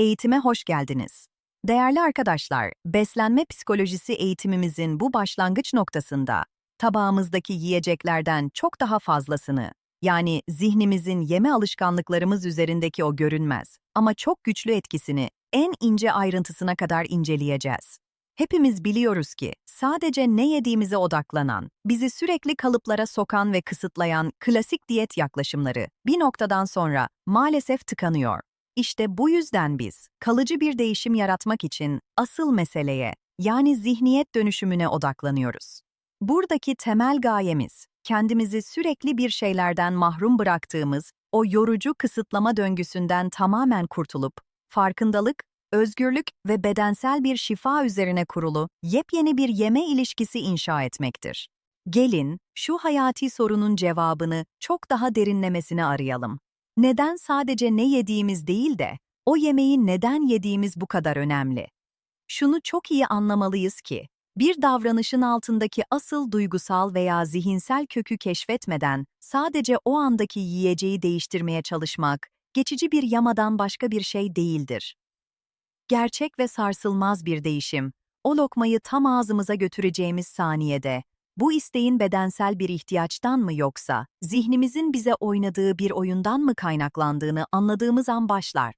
Eğitime hoş geldiniz. Değerli arkadaşlar, beslenme psikolojisi eğitimimizin bu başlangıç noktasında tabağımızdaki yiyeceklerden çok daha fazlasını, yani zihnimizin yeme alışkanlıklarımız üzerindeki o görünmez ama çok güçlü etkisini en ince ayrıntısına kadar inceleyeceğiz. Hepimiz biliyoruz ki sadece ne yediğimize odaklanan, bizi sürekli kalıplara sokan ve kısıtlayan klasik diyet yaklaşımları bir noktadan sonra maalesef tıkanıyor. İşte bu yüzden biz kalıcı bir değişim yaratmak için asıl meseleye yani zihniyet dönüşümüne odaklanıyoruz. Buradaki temel gayemiz kendimizi sürekli bir şeylerden mahrum bıraktığımız o yorucu kısıtlama döngüsünden tamamen kurtulup farkındalık, özgürlük ve bedensel bir şifa üzerine kurulu yepyeni bir yeme ilişkisi inşa etmektir. Gelin şu hayati sorunun cevabını çok daha derinlemesine arayalım. Neden sadece ne yediğimiz değil de o yemeği neden yediğimiz bu kadar önemli? Şunu çok iyi anlamalıyız ki bir davranışın altındaki asıl duygusal veya zihinsel kökü keşfetmeden sadece o andaki yiyeceği değiştirmeye çalışmak geçici bir yamadan başka bir şey değildir. Gerçek ve sarsılmaz bir değişim, o lokmayı tam ağzımıza götüreceğimiz saniyede, bu isteğin bedensel bir ihtiyaçtan mı yoksa, zihnimizin bize oynadığı bir oyundan mı kaynaklandığını anladığımız an başlar.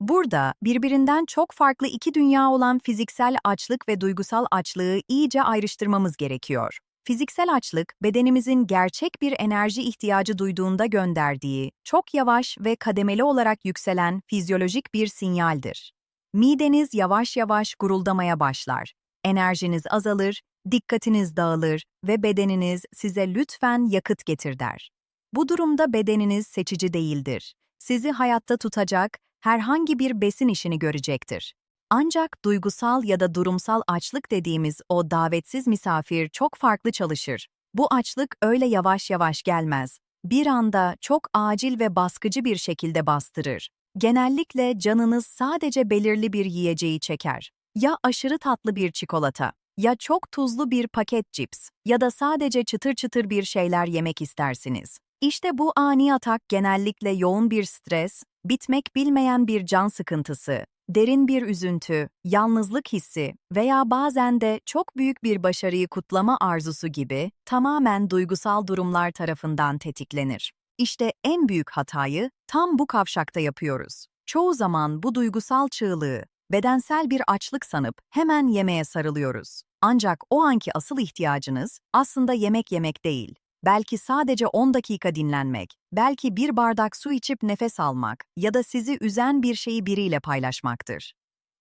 Burada, birbirinden çok farklı iki dünya olan fiziksel açlık ve duygusal açlığı iyice ayrıştırmamız gerekiyor. Fiziksel açlık, bedenimizin gerçek bir enerji ihtiyacı duyduğunda gönderdiği, çok yavaş ve kademeli olarak yükselen fizyolojik bir sinyaldir. Mideniz yavaş yavaş guruldamaya başlar. Enerjiniz azalır, dikkatiniz dağılır ve bedeniniz size lütfen yakıt getir der. Bu durumda bedeniniz seçici değildir. Sizi hayatta tutacak herhangi bir besin işini görecektir. Ancak duygusal ya da durumsal açlık dediğimiz o davetsiz misafir çok farklı çalışır. Bu açlık öyle yavaş yavaş gelmez. Bir anda çok acil ve baskıcı bir şekilde bastırır. Genellikle canınız sadece belirli bir yiyeceği çeker. Ya aşırı tatlı bir çikolata, ya çok tuzlu bir paket cips ya da sadece çıtır çıtır bir şeyler yemek istersiniz. İşte bu ani atak genellikle yoğun bir stres, bitmek bilmeyen bir can sıkıntısı, derin bir üzüntü, yalnızlık hissi veya bazen de çok büyük bir başarıyı kutlama arzusu gibi tamamen duygusal durumlar tarafından tetiklenir. İşte en büyük hatayı tam bu kavşakta yapıyoruz. Çoğu zaman bu duygusal çığlığı bedensel bir açlık sanıp hemen yemeğe sarılıyoruz. Ancak o anki asıl ihtiyacınız aslında yemek yemek değil. Belki sadece 10 dakika dinlenmek, belki bir bardak su içip nefes almak ya da sizi üzen bir şeyi biriyle paylaşmaktır.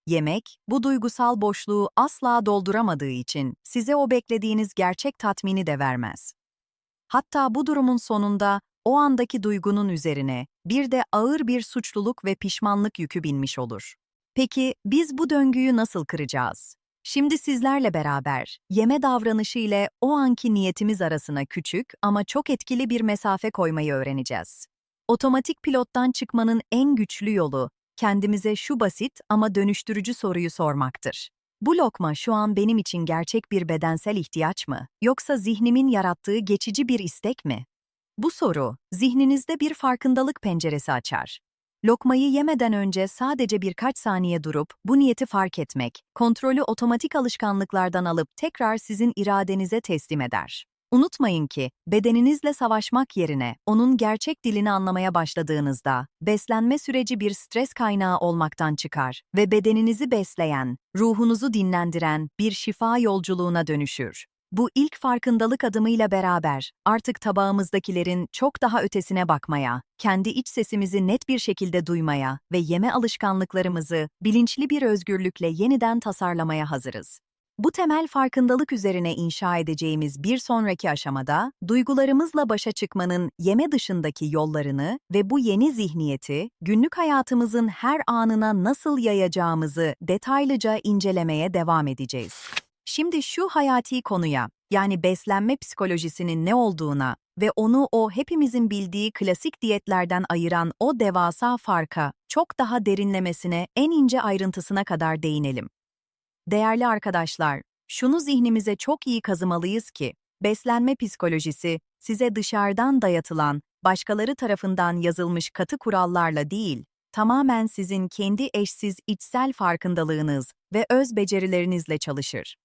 Yemek, bu duygusal boşluğu asla dolduramadığı için size o beklediğiniz gerçek tatmini de vermez. Hatta bu durumun sonunda o andaki duygunun üzerine bir de ağır bir suçluluk ve pişmanlık yükü binmiş olur. Peki biz bu döngüyü nasıl kıracağız? Şimdi sizlerle beraber yeme davranışı ile o anki niyetimiz arasına küçük ama çok etkili bir mesafe koymayı öğreneceğiz. Otomatik pilottan çıkmanın en güçlü yolu kendimize şu basit ama dönüştürücü soruyu sormaktır. Bu lokma şu an benim için gerçek bir bedensel ihtiyaç mı yoksa zihnimin yarattığı geçici bir istek mi? Bu soru zihninizde bir farkındalık penceresi açar Lokmayı yemeden önce sadece birkaç saniye durup bu niyeti fark etmek, kontrolü otomatik alışkanlıklardan alıp tekrar sizin iradenize teslim eder. Unutmayın ki, bedeninizle savaşmak yerine onun gerçek dilini anlamaya başladığınızda, beslenme süreci bir stres kaynağı olmaktan çıkar ve bedeninizi besleyen, ruhunuzu dinlendiren bir şifa yolculuğuna dönüşür. Bu ilk farkındalık adımıyla beraber artık tabağımızdakilerin çok daha ötesine bakmaya, kendi iç sesimizi net bir şekilde duymaya ve yeme alışkanlıklarımızı bilinçli bir özgürlükle yeniden tasarlamaya hazırız. Bu temel farkındalık üzerine inşa edeceğimiz bir sonraki aşamada, duygularımızla başa çıkmanın yeme dışındaki yollarını ve bu yeni zihniyeti, günlük hayatımızın her anına nasıl yayacağımızı detaylıca incelemeye devam edeceğiz. Şimdi şu hayati konuya, yani beslenme psikolojisinin ne olduğuna ve onu o hepimizin bildiği klasik diyetlerden ayıran o devasa farka çok daha derinlemesine, en ince ayrıntısına kadar değinelim. Değerli arkadaşlar, şunu zihnimize çok iyi kazımalıyız ki, beslenme psikolojisi size dışarıdan dayatılan, başkaları tarafından yazılmış katı kurallarla değil, tamamen sizin kendi eşsiz içsel farkındalığınız ve öz becerilerinizle çalışır.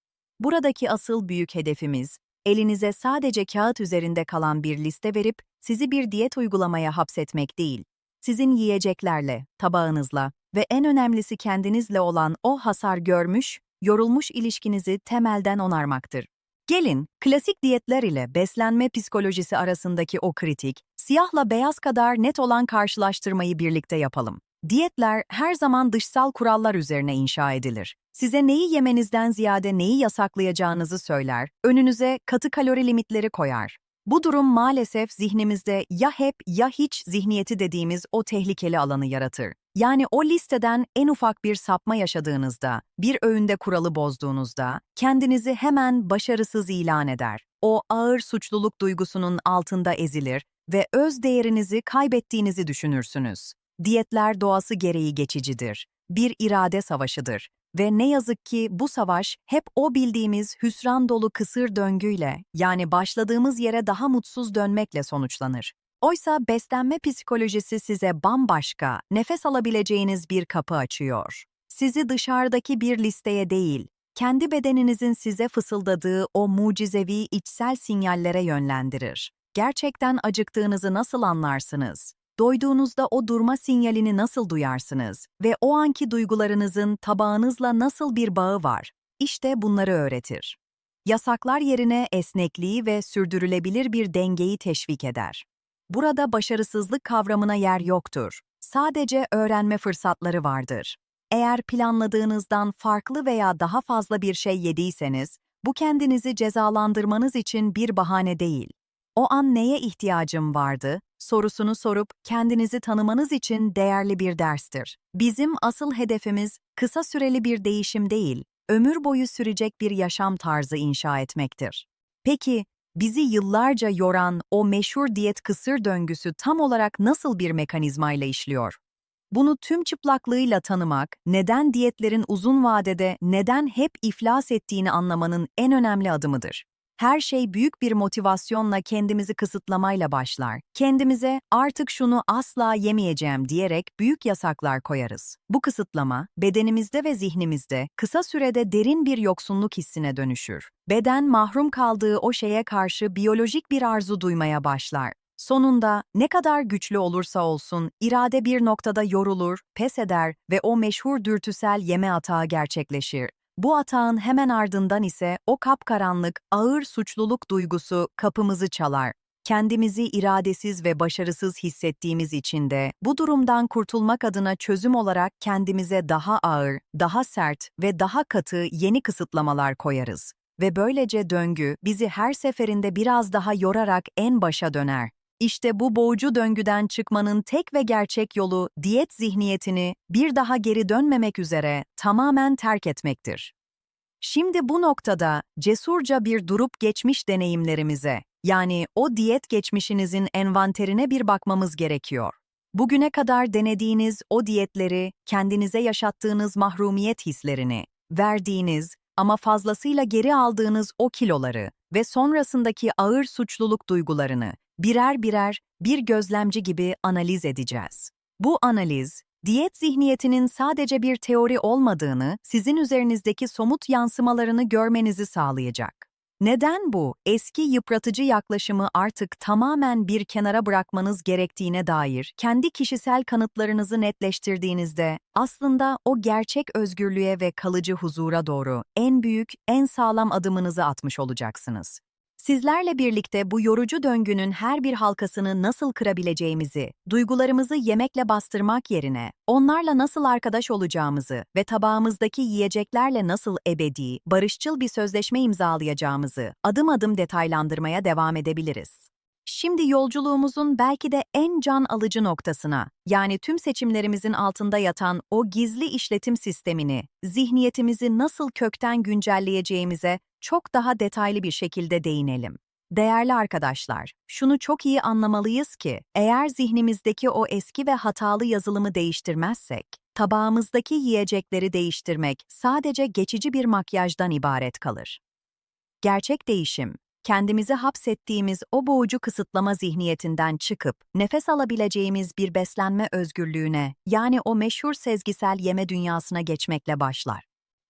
Buradaki asıl büyük hedefimiz, elinize sadece kağıt üzerinde kalan bir liste verip sizi bir diyet uygulamaya hapsetmek değil. Sizin yiyeceklerle, tabağınızla ve en önemlisi kendinizle olan o hasar görmüş, yorulmuş ilişkinizi temelden onarmaktır. Gelin, klasik diyetler ile beslenme psikolojisi arasındaki o kritik, siyahla beyaz kadar net olan karşılaştırmayı birlikte yapalım. Diyetler her zaman dışsal kurallar üzerine inşa edilir. Size neyi yemenizden ziyade neyi yasaklayacağınızı söyler, önünüze katı kalori limitleri koyar. Bu durum maalesef zihnimizde ya hep ya hiç zihniyeti dediğimiz o tehlikeli alanı yaratır. Yani o listeden en ufak bir sapma yaşadığınızda, bir öğünde kuralı bozduğunuzda, kendinizi hemen başarısız ilan eder. O ağır suçluluk duygusunun altında ezilir ve öz değerinizi kaybettiğinizi düşünürsünüz. Diyetler doğası gereği geçicidir. Bir irade savaşıdır. Ve ne yazık ki bu savaş hep o bildiğimiz hüsran dolu kısır döngüyle, yani başladığımız yere daha mutsuz dönmekle sonuçlanır. Oysa beslenme psikolojisi size bambaşka, nefes alabileceğiniz bir kapı açıyor. Sizi dışarıdaki bir listeye değil, kendi bedeninizin size fısıldadığı o mucizevi içsel sinyallere yönlendirir. Gerçekten acıktığınızı nasıl anlarsınız? Doyduğunuzda o durma sinyalini nasıl duyarsınız ve o anki duygularınızın tabağınızla nasıl bir bağı var? İşte bunları öğretir. Yasaklar yerine esnekliği ve sürdürülebilir bir dengeyi teşvik eder. Burada başarısızlık kavramına yer yoktur. Sadece öğrenme fırsatları vardır. Eğer planladığınızdan farklı veya daha fazla bir şey yediyseniz, bu kendinizi cezalandırmanız için bir bahane değil. O an neye ihtiyacım vardı sorusunu sorup kendinizi tanımanız için değerli bir derstir. Bizim asıl hedefimiz kısa süreli bir değişim değil, ömür boyu sürecek bir yaşam tarzı inşa etmektir. Peki, bizi yıllarca yoran o meşhur diyet kısır döngüsü tam olarak nasıl bir mekanizmayla işliyor? Bunu tüm çıplaklığıyla tanımak, neden diyetlerin uzun vadede neden hep iflas ettiğini anlamanın en önemli adımıdır. Her şey büyük bir motivasyonla kendimizi kısıtlamayla başlar. Kendimize artık şunu asla yemeyeceğim diyerek büyük yasaklar koyarız. Bu kısıtlama bedenimizde ve zihnimizde kısa sürede derin bir yoksunluk hissine dönüşür. Beden mahrum kaldığı o şeye karşı biyolojik bir arzu duymaya başlar. Sonunda ne kadar güçlü olursa olsun irade bir noktada yorulur, pes eder ve o meşhur dürtüsel yeme atağı gerçekleşir. Bu atağın hemen ardından ise o kapkaranlık, ağır suçluluk duygusu kapımızı çalar. Kendimizi iradesiz ve başarısız hissettiğimiz için de bu durumdan kurtulmak adına çözüm olarak kendimize daha ağır, daha sert ve daha katı yeni kısıtlamalar koyarız. Ve böylece döngü bizi her seferinde biraz daha yorarak en başa döner. İşte bu boğucu döngüden çıkmanın tek ve gerçek yolu diyet zihniyetini bir daha geri dönmemek üzere tamamen terk etmektir. Şimdi bu noktada cesurca bir durup geçmiş deneyimlerimize, yani o diyet geçmişinizin envanterine bir bakmamız gerekiyor. Bugüne kadar denediğiniz o diyetleri, kendinize yaşattığınız mahrumiyet hislerini, verdiğiniz ama fazlasıyla geri aldığınız o kiloları ve sonrasındaki ağır suçluluk duygularını birer birer bir gözlemci gibi analiz edeceğiz. Bu analiz, diyet zihniyetinin sadece bir teori olmadığını, sizin üzerinizdeki somut yansımalarını görmenizi sağlayacak. Neden bu eski yıpratıcı yaklaşımı artık tamamen bir kenara bırakmanız gerektiğine dair kendi kişisel kanıtlarınızı netleştirdiğinizde aslında o gerçek özgürlüğe ve kalıcı huzura doğru en büyük, en sağlam adımınızı atmış olacaksınız. Sizlerle birlikte bu yorucu döngünün her bir halkasını nasıl kırabileceğimizi, duygularımızı yemekle bastırmak yerine onlarla nasıl arkadaş olacağımızı ve tabağımızdaki yiyeceklerle nasıl ebedi, barışçıl bir sözleşme imzalayacağımızı adım adım detaylandırmaya devam edebiliriz. Şimdi yolculuğumuzun belki de en can alıcı noktasına, yani tüm seçimlerimizin altında yatan o gizli işletim sistemini, zihniyetimizi nasıl kökten güncelleyeceğimize çok daha detaylı bir şekilde değinelim. Değerli arkadaşlar, şunu çok iyi anlamalıyız ki, eğer zihnimizdeki o eski ve hatalı yazılımı değiştirmezsek, tabağımızdaki yiyecekleri değiştirmek sadece geçici bir makyajdan ibaret kalır. Gerçek değişim, kendimizi hapsettiğimiz o boğucu kısıtlama zihniyetinden çıkıp nefes alabileceğimiz bir beslenme özgürlüğüne, yani o meşhur sezgisel yeme dünyasına geçmekle başlar.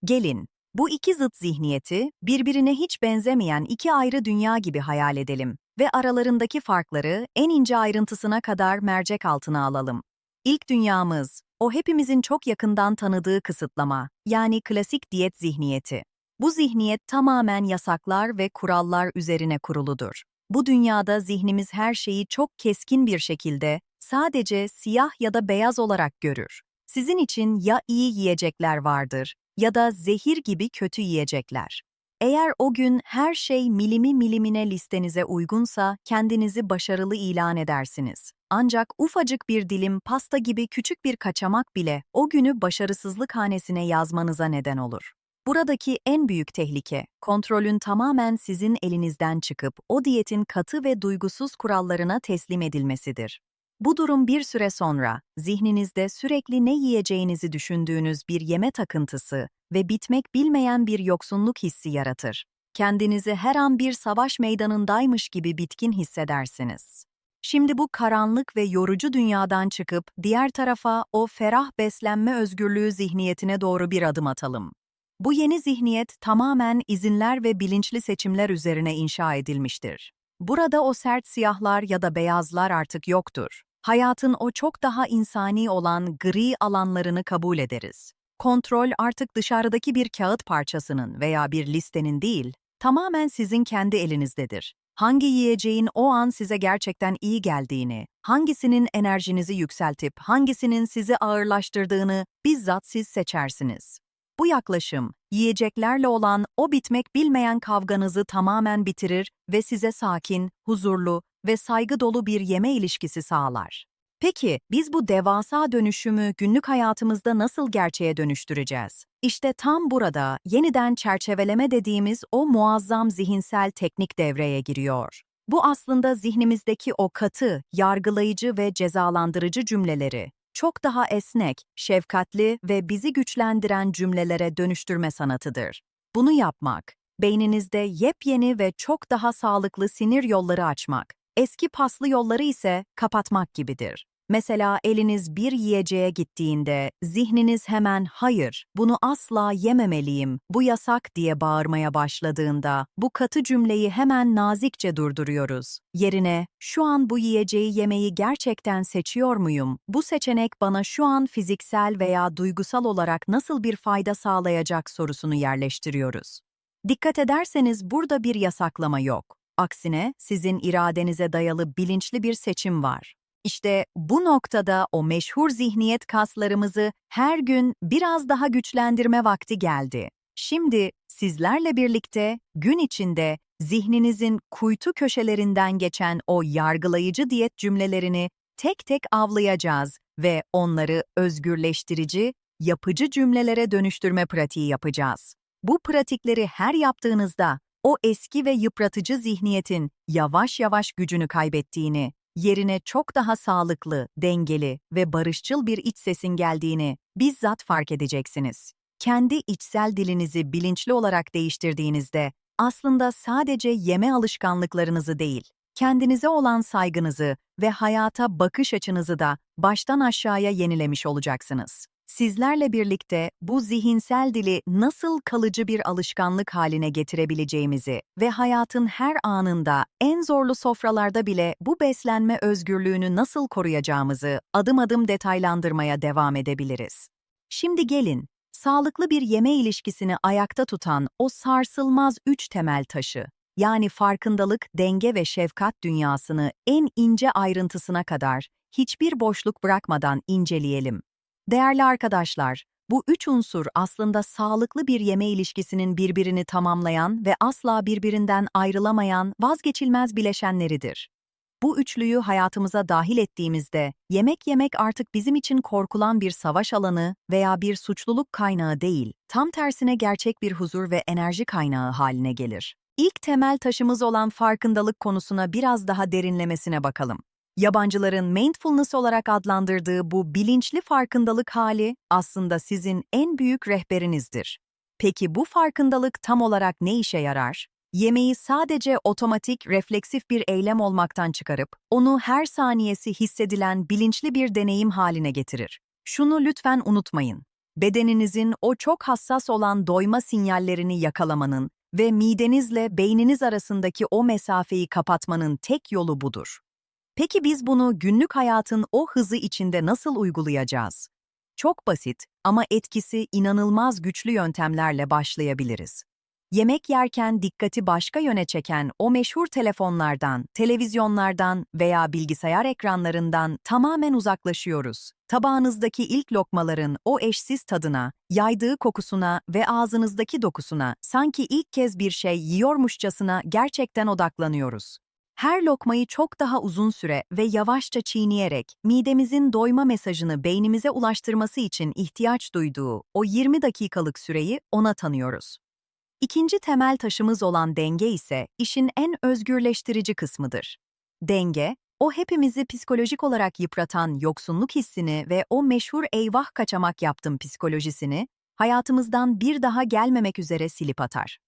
Gelin, bu iki zıt zihniyeti birbirine hiç benzemeyen iki ayrı dünya gibi hayal edelim ve aralarındaki farkları en ince ayrıntısına kadar mercek altına alalım. İlk dünyamız, o hepimizin çok yakından tanıdığı kısıtlama, yani klasik diyet zihniyeti. Bu zihniyet tamamen yasaklar ve kurallar üzerine kuruludur. Bu dünyada zihnimiz her şeyi çok keskin bir şekilde, sadece siyah ya da beyaz olarak görür. Sizin için ya iyi yiyecekler vardır ya da zehir gibi kötü yiyecekler. Eğer o gün her şey milimi milimine listenize uygunsa kendinizi başarılı ilan edersiniz. Ancak ufacık bir dilim pasta gibi küçük bir kaçamak bile o günü başarısızlık hanesine yazmanıza neden olur. Buradaki en büyük tehlike, kontrolün tamamen sizin elinizden çıkıp o diyetin katı ve duygusuz kurallarına teslim edilmesidir. Bu durum bir süre sonra, zihninizde sürekli ne yiyeceğinizi düşündüğünüz bir yeme takıntısı ve bitmek bilmeyen bir yoksunluk hissi yaratır. Kendinizi her an bir savaş meydanındaymış gibi bitkin hissedersiniz. Şimdi bu karanlık ve yorucu dünyadan çıkıp diğer tarafa o ferah beslenme özgürlüğü zihniyetine doğru bir adım atalım. Bu yeni zihniyet tamamen izinler ve bilinçli seçimler üzerine inşa edilmiştir. Burada o sert siyahlar ya da beyazlar artık yoktur. Hayatın o çok daha insani olan gri alanlarını kabul ederiz. Kontrol artık dışarıdaki bir kağıt parçasının veya bir listenin değil, tamamen sizin kendi elinizdedir. Hangi yiyeceğin o an size gerçekten iyi geldiğini, hangisinin enerjinizi yükseltip hangisinin sizi ağırlaştırdığını bizzat siz seçersiniz. Bu yaklaşım, yiyeceklerle olan o bitmek bilmeyen kavganızı tamamen bitirir ve size sakin, huzurlu ve saygı dolu bir yeme ilişkisi sağlar. Peki, biz bu devasa dönüşümü günlük hayatımızda nasıl gerçeğe dönüştüreceğiz? İşte tam burada yeniden çerçeveleme dediğimiz o muazzam zihinsel teknik devreye giriyor. Bu aslında zihnimizdeki o katı, yargılayıcı ve cezalandırıcı cümleleri çok daha esnek, şefkatli ve bizi güçlendiren cümlelere dönüştürme sanatıdır. Bunu yapmak, beyninizde yepyeni ve çok daha sağlıklı sinir yolları açmak, eski paslı yolları ise kapatmak gibidir. Mesela eliniz bir yiyeceğe gittiğinde zihniniz hemen hayır, bunu asla yememeliyim, bu yasak diye bağırmaya başladığında bu katı cümleyi hemen nazikçe durduruyoruz. Yerine şu an bu yiyeceği yemeyi gerçekten seçiyor muyum? Bu seçenek bana şu an fiziksel veya duygusal olarak nasıl bir fayda sağlayacak sorusunu yerleştiriyoruz. Dikkat ederseniz burada bir yasaklama yok. Aksine sizin iradenize dayalı bilinçli bir seçim var. İşte bu noktada o meşhur zihniyet kaslarımızı her gün biraz daha güçlendirme vakti geldi. Şimdi sizlerle birlikte gün içinde zihninizin kuytu köşelerinden geçen o yargılayıcı diyet cümlelerini tek tek avlayacağız ve onları özgürleştirici, yapıcı cümlelere dönüştürme pratiği yapacağız. Bu pratikleri her yaptığınızda o eski ve yıpratıcı zihniyetin yavaş yavaş gücünü kaybettiğini, yerine çok daha sağlıklı, dengeli ve barışçıl bir iç sesin geldiğini bizzat fark edeceksiniz. Kendi içsel dilinizi bilinçli olarak değiştirdiğinizde aslında sadece yeme alışkanlıklarınızı değil, kendinize olan saygınızı ve hayata bakış açınızı da baştan aşağıya yenilemiş olacaksınız. Sizlerle birlikte bu zihinsel dili nasıl kalıcı bir alışkanlık haline getirebileceğimizi ve hayatın her anında, en zorlu sofralarda bile bu beslenme özgürlüğünü nasıl koruyacağımızı adım adım detaylandırmaya devam edebiliriz. Şimdi gelin, sağlıklı bir yeme ilişkisini ayakta tutan o sarsılmaz üç temel taşı, yani farkındalık, denge ve şefkat dünyasını en ince ayrıntısına kadar hiçbir boşluk bırakmadan inceleyelim. Değerli arkadaşlar, bu üç unsur aslında sağlıklı bir yeme ilişkisinin birbirini tamamlayan ve asla birbirinden ayrılamayan vazgeçilmez bileşenleridir. Bu üçlüyü hayatımıza dahil ettiğimizde, yemek yemek artık bizim için korkulan bir savaş alanı veya bir suçluluk kaynağı değil, tam tersine gerçek bir huzur ve enerji kaynağı haline gelir. İlk temel taşımız olan farkındalık konusuna biraz daha derinlemesine bakalım. Yabancıların mindfulness olarak adlandırdığı bu bilinçli farkındalık hali aslında sizin en büyük rehberinizdir. Peki bu farkındalık tam olarak ne işe yarar? yemeği sadece otomatik, refleksif bir eylem olmaktan çıkarıp, onu her saniyesi hissedilen bilinçli bir deneyim haline getirir. Şunu lütfen unutmayın. Bedeninizin o çok hassas olan doyma sinyallerini yakalamanın ve midenizle beyniniz arasındaki o mesafeyi kapatmanın tek yolu budur. Peki biz bunu günlük hayatın o hızı içinde nasıl uygulayacağız? Çok basit ama etkisi inanılmaz güçlü yöntemlerle başlayabiliriz. Yemek yerken dikkati başka yöne çeken o meşhur telefonlardan, televizyonlardan veya bilgisayar ekranlarından tamamen uzaklaşıyoruz. Tabağınızdaki ilk lokmaların o eşsiz tadına, yaydığı kokusuna ve ağzınızdaki dokusuna sanki ilk kez bir şey yiyormuşçasına gerçekten odaklanıyoruz. Her lokmayı çok daha uzun süre ve yavaşça çiğneyerek midemizin doyma mesajını beynimize ulaştırması için ihtiyaç duyduğu o 20 dakikalık süreyi ona tanıyoruz. İkinci temel taşımız olan denge ise işin en özgürleştirici kısmıdır. Denge, o hepimizi psikolojik olarak yıpratan yoksunluk hissini ve o meşhur eyvah kaçamak yaptım psikolojisini hayatımızdan bir daha gelmemek üzere silip atar.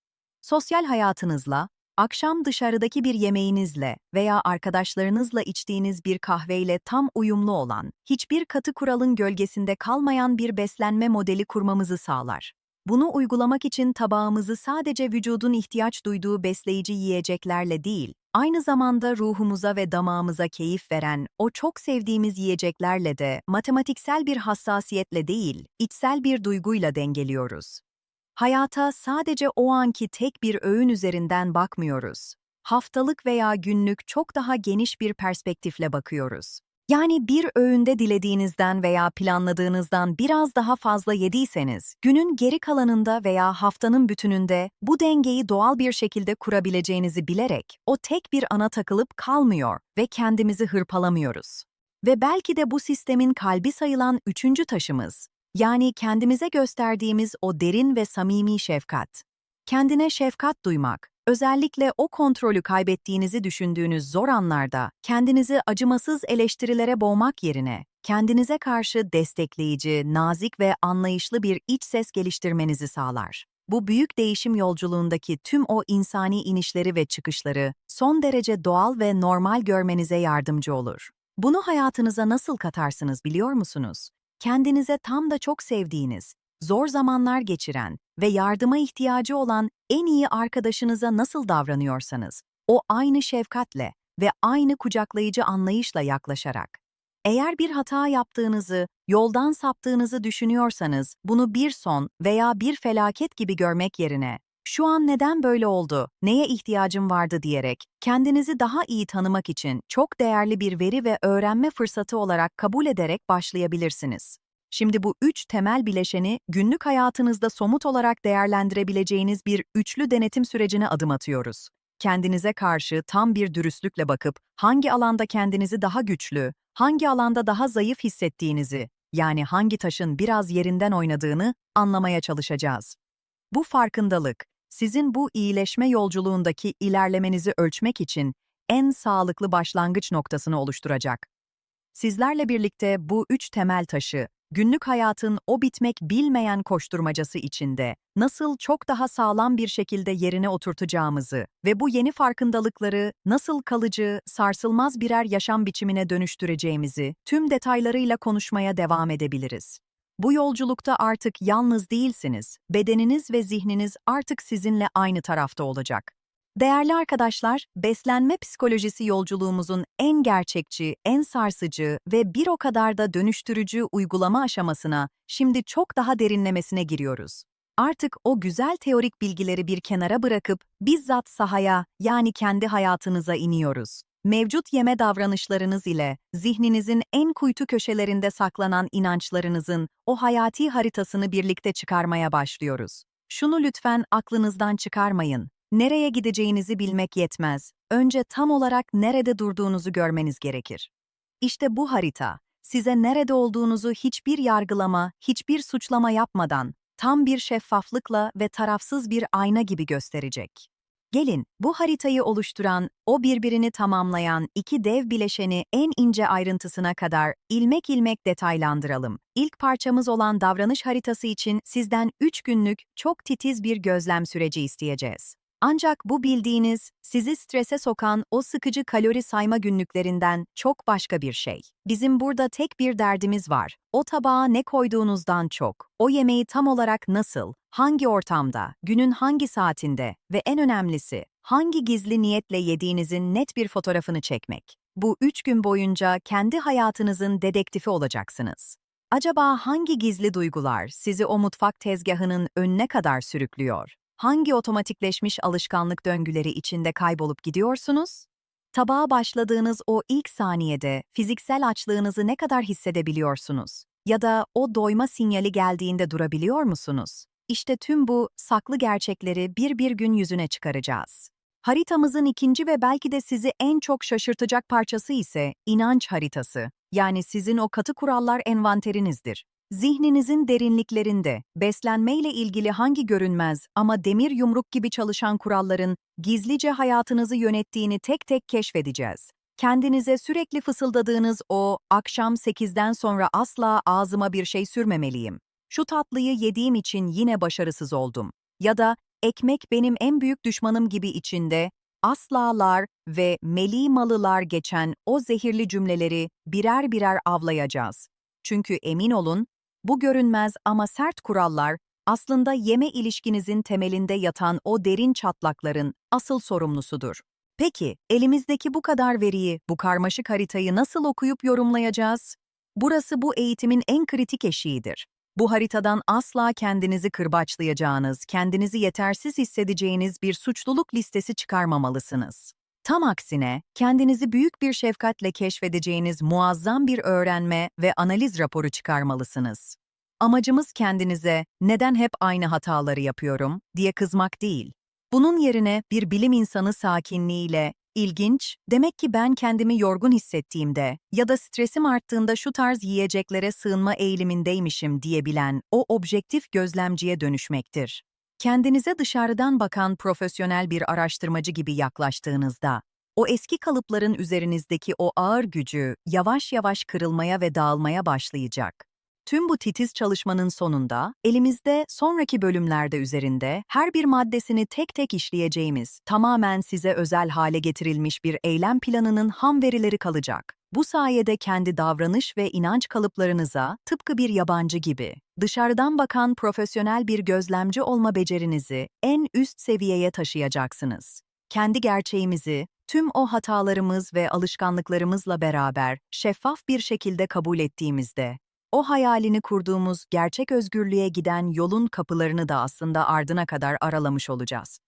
Sosyal hayatınızla, akşam dışarıdaki bir yemeğinizle veya arkadaşlarınızla içtiğiniz bir kahveyle tam uyumlu olan, hiçbir katı kuralın gölgesinde kalmayan bir beslenme modeli kurmamızı sağlar. Bunu uygulamak için tabağımızı sadece vücudun ihtiyaç duyduğu besleyici yiyeceklerle değil, aynı zamanda ruhumuza ve damağımıza keyif veren o çok sevdiğimiz yiyeceklerle de matematiksel bir hassasiyetle değil, içsel bir duyguyla dengeliyoruz. Hayata sadece o anki tek bir öğün üzerinden bakmıyoruz. Haftalık veya günlük çok daha geniş bir perspektifle bakıyoruz. Yani bir öğünde dilediğinizden veya planladığınızdan biraz daha fazla yediyseniz, günün geri kalanında veya haftanın bütününde bu dengeyi doğal bir şekilde kurabileceğinizi bilerek o tek bir ana takılıp kalmıyor ve kendimizi hırpalamıyoruz. Ve belki de bu sistemin kalbi sayılan üçüncü taşımız, yani kendimize gösterdiğimiz o derin ve samimi şefkat. Kendine şefkat duymak, özellikle o kontrolü kaybettiğinizi düşündüğünüz zor anlarda kendinizi acımasız eleştirilere boğmak yerine, kendinize karşı destekleyici, nazik ve anlayışlı bir iç ses geliştirmenizi sağlar. Bu büyük değişim yolculuğundaki tüm o insani inişleri ve çıkışları son derece doğal ve normal görmenize yardımcı olur. Bunu hayatınıza nasıl katarsınız biliyor musunuz? Kendinize tam da çok sevdiğiniz, zor zamanlar geçiren ve yardıma ihtiyacı olan en iyi arkadaşınıza nasıl davranıyorsanız, o aynı şefkatle ve aynı kucaklayıcı anlayışla yaklaşarak. Eğer bir hata yaptığınızı, yoldan saptığınızı düşünüyorsanız, bunu bir son veya bir felaket gibi görmek yerine, şu an neden böyle oldu, neye ihtiyacım vardı diyerek, kendinizi daha iyi tanımak için çok değerli bir veri ve öğrenme fırsatı olarak kabul ederek başlayabilirsiniz. Şimdi bu üç temel bileşeni günlük hayatınızda somut olarak değerlendirebileceğiniz bir üçlü denetim sürecine adım atıyoruz. Kendinize karşı tam bir dürüstlükle bakıp hangi alanda kendinizi daha güçlü, hangi alanda daha zayıf hissettiğinizi, yani hangi taşın biraz yerinden oynadığını anlamaya çalışacağız. Bu farkındalık, sizin bu iyileşme yolculuğundaki ilerlemenizi ölçmek için en sağlıklı başlangıç noktasını oluşturacak. Sizlerle birlikte bu üç temel taşı, günlük hayatın o bitmek bilmeyen koşturmacası içinde nasıl çok daha sağlam bir şekilde yerine oturtacağımızı ve bu yeni farkındalıkları nasıl kalıcı, sarsılmaz birer yaşam biçimine dönüştüreceğimizi tüm detaylarıyla konuşmaya devam edebiliriz. Bu yolculukta artık yalnız değilsiniz, bedeniniz ve zihniniz artık sizinle aynı tarafta olacak. Değerli arkadaşlar, beslenme psikolojisi yolculuğumuzun en gerçekçi, en sarsıcı ve bir o kadar da dönüştürücü uygulama aşamasına şimdi çok daha derinlemesine giriyoruz. Artık o güzel teorik bilgileri bir kenara bırakıp bizzat sahaya yani kendi hayatınıza iniyoruz. Mevcut yeme davranışlarınız ile zihninizin en kuytu köşelerinde saklanan inançlarınızın o hayati haritasını birlikte çıkarmaya başlıyoruz. Şunu lütfen aklınızdan çıkarmayın. Nereye gideceğinizi bilmek yetmez. Önce tam olarak nerede durduğunuzu görmeniz gerekir. İşte bu harita, size nerede olduğunuzu hiçbir yargılama, hiçbir suçlama yapmadan, tam bir şeffaflıkla ve tarafsız bir ayna gibi gösterecek. Gelin, bu haritayı oluşturan, o birbirini tamamlayan iki dev bileşeni en ince ayrıntısına kadar ilmek ilmek detaylandıralım. İlk parçamız olan davranış haritası için sizden 3 günlük, çok titiz bir gözlem süreci isteyeceğiz. Ancak bu bildiğiniz, sizi strese sokan o sıkıcı kalori sayma günlüklerinden çok başka bir şey. Bizim burada tek bir derdimiz var. O tabağa ne koyduğunuzdan çok, o yemeği tam olarak nasıl, hangi ortamda, günün hangi saatinde ve en önemlisi, hangi gizli niyetle yediğinizin net bir fotoğrafını çekmek. Bu üç gün boyunca kendi hayatınızın dedektifi olacaksınız. Acaba hangi gizli duygular sizi o mutfak tezgahının önüne kadar sürüklüyor? Hangi otomatikleşmiş alışkanlık döngüleri içinde kaybolup gidiyorsunuz? Tabağa başladığınız o ilk saniyede fiziksel açlığınızı ne kadar hissedebiliyorsunuz? Ya da o doyma sinyali geldiğinde durabiliyor musunuz? İşte tüm bu saklı gerçekleri bir bir gün yüzüne çıkaracağız. Haritamızın ikinci ve belki de sizi en çok şaşırtacak parçası ise inanç haritası. Yani sizin o katı kurallar envanterinizdir. Zihninizin derinliklerinde beslenmeyle ilgili hangi görünmez ama demir yumruk gibi çalışan kuralların gizlice hayatınızı yönettiğini tek tek keşfedeceğiz. Kendinize sürekli fısıldadığınız o akşam 8'den sonra asla ağzıma bir şey sürmemeliyim. Şu tatlıyı yediğim için yine başarısız oldum. Ya da ekmek benim en büyük düşmanım gibi içinde aslalar ve melimalılar geçen o zehirli cümleleri birer birer avlayacağız. Çünkü emin olun, bu görünmez ama sert kurallar aslında yeme ilişkinizin temelinde yatan o derin çatlakların asıl sorumlusudur. Peki, elimizdeki bu kadar veriyi, bu karmaşık haritayı nasıl okuyup yorumlayacağız? Burası bu eğitimin en kritik eşiğidir. Bu haritadan asla kendinizi kırbaçlayacağınız, kendinizi yetersiz hissedeceğiniz bir suçluluk listesi çıkarmamalısınız. Tam aksine, kendinizi büyük bir şefkatle keşfedeceğiniz muazzam bir öğrenme ve analiz raporu çıkarmalısınız. Amacımız kendinize neden hep aynı hataları yapıyorum diye kızmak değil. Bunun yerine bir bilim insanı sakinliğiyle, ilginç, demek ki ben kendimi yorgun hissettiğimde ya da stresim arttığında şu tarz yiyeceklere sığınma eğilimindeymişim diyebilen o objektif gözlemciye dönüşmektir. Kendinize dışarıdan bakan profesyonel bir araştırmacı gibi yaklaştığınızda, o eski kalıpların üzerinizdeki o ağır gücü yavaş yavaş kırılmaya ve dağılmaya başlayacak. Tüm bu titiz çalışmanın sonunda, elimizde sonraki bölümlerde üzerinde her bir maddesini tek tek işleyeceğimiz, tamamen size özel hale getirilmiş bir eylem planının ham verileri kalacak. Bu sayede kendi davranış ve inanç kalıplarınıza, tıpkı bir yabancı gibi, dışarıdan bakan profesyonel bir gözlemci olma becerinizi en üst seviyeye taşıyacaksınız. Kendi gerçeğimizi, tüm o hatalarımız ve alışkanlıklarımızla beraber şeffaf bir şekilde kabul ettiğimizde, o hayalini kurduğumuz gerçek özgürlüğe giden yolun kapılarını da aslında ardına kadar aralamış olacağız.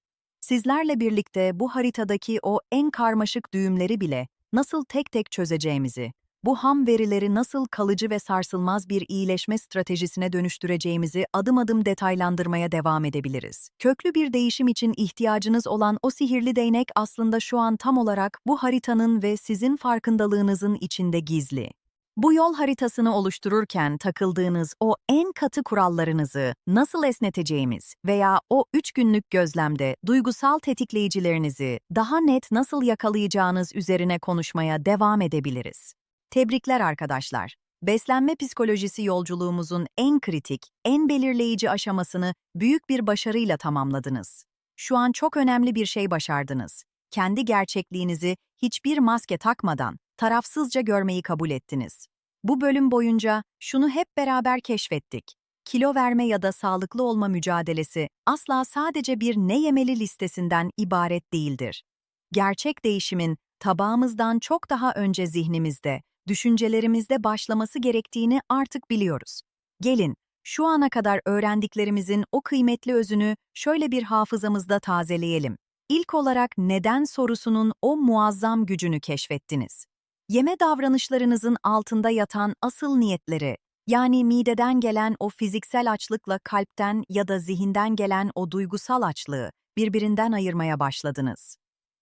Sizlerle birlikte bu haritadaki o en karmaşık düğümleri bile nasıl tek tek çözeceğimizi, bu ham verileri nasıl kalıcı ve sarsılmaz bir iyileşme stratejisine dönüştüreceğimizi adım adım detaylandırmaya devam edebiliriz. Köklü bir değişim için ihtiyacınız olan o sihirli değnek aslında şu an tam olarak bu haritanın ve sizin farkındalığınızın içinde gizli. Bu yol haritasını oluştururken takıldığınız o en katı kurallarınızı nasıl esneteceğimiz veya o üç günlük gözlemde duygusal tetikleyicilerinizi daha net nasıl yakalayacağınız üzerine konuşmaya devam edebiliriz. Tebrikler arkadaşlar. Beslenme psikolojisi yolculuğumuzun en kritik, en belirleyici aşamasını büyük bir başarıyla tamamladınız. Şu an çok önemli bir şey başardınız. Kendi gerçekliğinizi hiçbir maske takmadan, tarafsızca görmeyi kabul ettiniz. Bu bölüm boyunca şunu hep beraber keşfettik. Kilo verme ya da sağlıklı olma mücadelesi asla sadece bir ne yemeli listesinden ibaret değildir. Gerçek değişimin tabağımızdan çok daha önce zihnimizde, düşüncelerimizde başlaması gerektiğini artık biliyoruz. Gelin, şu ana kadar öğrendiklerimizin o kıymetli özünü şöyle bir hafızamızda tazeleyelim. İlk olarak neden sorusunun o muazzam gücünü keşfettiniz. Yeme davranışlarınızın altında yatan asıl niyetleri, yani mideden gelen o fiziksel açlıkla kalpten ya da zihinden gelen o duygusal açlığı birbirinden ayırmaya başladınız.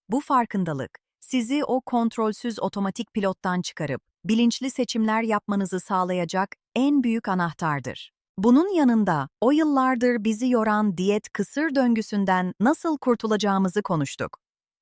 Bu farkındalık, sizi o kontrolsüz otomatik pilottan çıkarıp bilinçli seçimler yapmanızı sağlayacak en büyük anahtardır. Bunun yanında o yıllardır bizi yoran diyet kısır döngüsünden nasıl kurtulacağımızı konuştuk.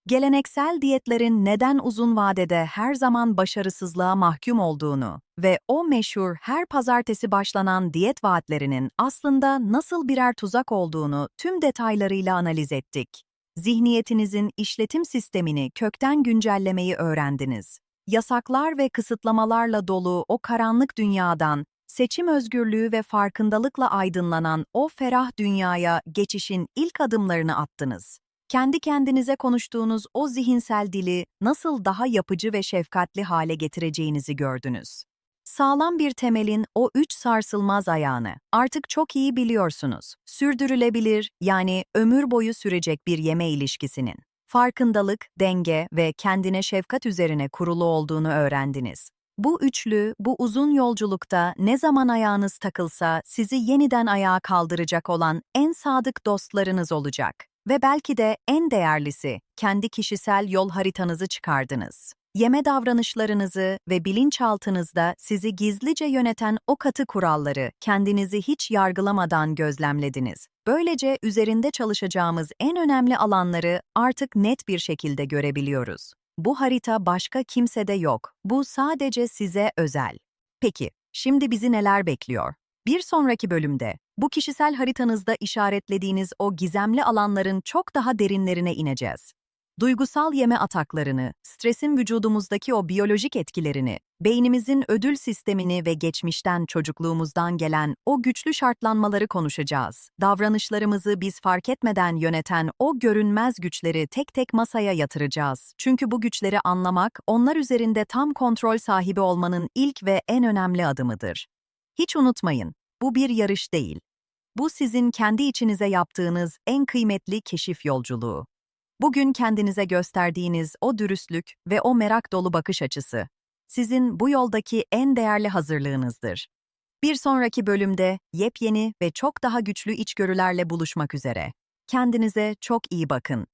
Geleneksel diyetlerin neden uzun vadede her zaman başarısızlığa mahkum olduğunu ve o meşhur her pazartesi başlanan diyet vaatlerinin aslında nasıl birer tuzak olduğunu tüm detaylarıyla analiz ettik. zihniyetinizin işletim sistemini kökten güncellemeyi öğrendiniz. Yasaklar ve kısıtlamalarla dolu o karanlık dünyadan, seçim özgürlüğü ve farkındalıkla aydınlanan o ferah dünyaya geçişin ilk adımlarını attınız. Kendi kendinize konuştuğunuz o zihinsel dili nasıl daha yapıcı ve şefkatli hale getireceğinizi gördünüz. Sağlam bir temelin o üç sarsılmaz ayağını artık çok iyi biliyorsunuz. Sürdürülebilir, yani ömür boyu sürecek bir yeme ilişkisinin farkındalık, denge ve kendine şefkat üzerine kurulu olduğunu öğrendiniz. Bu üçlü, bu uzun yolculukta ne zaman ayağınız takılsa sizi yeniden ayağa kaldıracak olan en sadık dostlarınız olacak. Ve belki de en değerlisi, kendi kişisel yol haritanızı çıkardınız. Yeme davranışlarınızı ve bilinçaltınızda sizi gizlice yöneten o katı kuralları kendinizi hiç yargılamadan gözlemlediniz. Böylece üzerinde çalışacağımız en önemli alanları artık net bir şekilde görebiliyoruz. Bu harita başka kimsede yok. Bu sadece size özel. Peki, şimdi bizi neler bekliyor? Bir sonraki bölümde bu kişisel haritanızda işaretlediğiniz o gizemli alanların çok daha derinlerine ineceğiz. Duygusal yeme ataklarını, stresin vücudumuzdaki o biyolojik etkilerini, beynimizin ödül sistemini ve geçmişten çocukluğumuzdan gelen o güçlü şartlanmaları konuşacağız. Davranışlarımızı biz fark etmeden yöneten o görünmez güçleri tek tek masaya yatıracağız. Çünkü bu güçleri anlamak, onlar üzerinde tam kontrol sahibi olmanın ilk ve en önemli adımıdır. Hiç unutmayın, bu bir yarış değil. Bu sizin kendi içinize yaptığınız en kıymetli keşif yolculuğu. Bugün kendinize gösterdiğiniz o dürüstlük ve o merak dolu bakış açısı, sizin bu yoldaki en değerli hazırlığınızdır. Bir sonraki bölümde yepyeni ve çok daha güçlü içgörülerle buluşmak üzere. Kendinize çok iyi bakın.